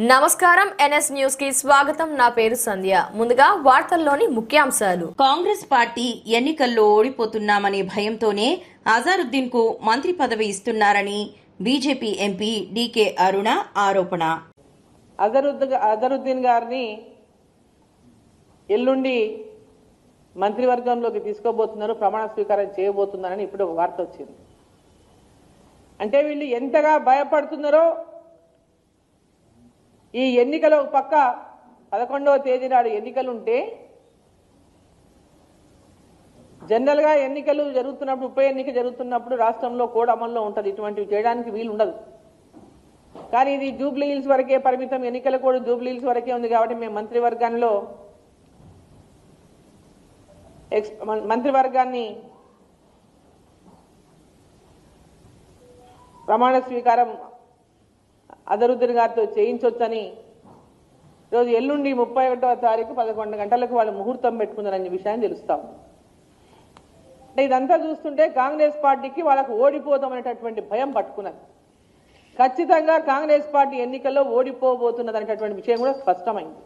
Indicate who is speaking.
Speaker 1: నమస్కారం ఎన్ఎస్ న్యూస్కి స్వాగతం. నా పేరు సంధ్య. ముందుగా వార్తల్లోని ముఖ్యాంశాలు.
Speaker 2: కాంగ్రెస్ పార్టీ ఎన్నికల్లో ఓడిపోతున్నామనే భయంతోనే అజారుద్దీన్కు మంత్రి పదవి ఇస్తున్నారని బీజేపీ ఎంపీ డీకే అరుణ ఆరోపణ.
Speaker 3: అజరుద్ద్ అజరుద్దీన్ గారిని ఎల్లుండి మంత్రివర్గంలోకి తీసుకోబోతున్నారు ప్రమాణ స్వీకారం చేయబోతున్నారని ఇప్పుడు ఒక వార్త వచ్చింది. అంటే వీళ్ళు ఎంతగా భయపడుతున్నారో ఈ ఎన్నికల ఒక పక్క పదకొండవ తేదీ నాడు ఎన్నికలు ఉంటే జనరల్గా ఎన్నికలు జరుగుతున్నప్పుడు ఉప ఎన్నిక జరుగుతున్నప్పుడు రాష్ట్రంలో కోడ్ అమల్లో ఉంటుంది. ఇటువంటివి చేయడానికి వీలు ఉండదు కానీ ఇది జూబ్లీ హిల్స్ వరకే పరిమితం. ఎన్నికల కూడా జూబ్లీ హిల్స్ వరకే ఉంది కాబట్టి మేము మంత్రివర్గంలో ఎక్స్ మం- మంత్రివర్గాన్ని ప్రమాణ స్వీకారం అజరుద్దీన్ గారితో చేయించొచ్చని ఈరోజు ఎల్లుండి ముప్పై ఒకటో తారీఖు పదకొండు గంటలకు వాళ్ళు ముహూర్తం పెట్టుకున్నారనే విషయాన్ని తెలుస్తాం. అంటే ఇదంతా చూస్తుంటే కాంగ్రెస్ పార్టీకి వాళ్ళకు ఓడిపోతామనేటటువంటి భయం పట్టుకున్నది. ఖచ్చితంగా కాంగ్రెస్ పార్టీ ఎన్నికల్లో ఓడిపోబోతున్నదనేటటువంటి విషయం కూడా స్పష్టమైంది.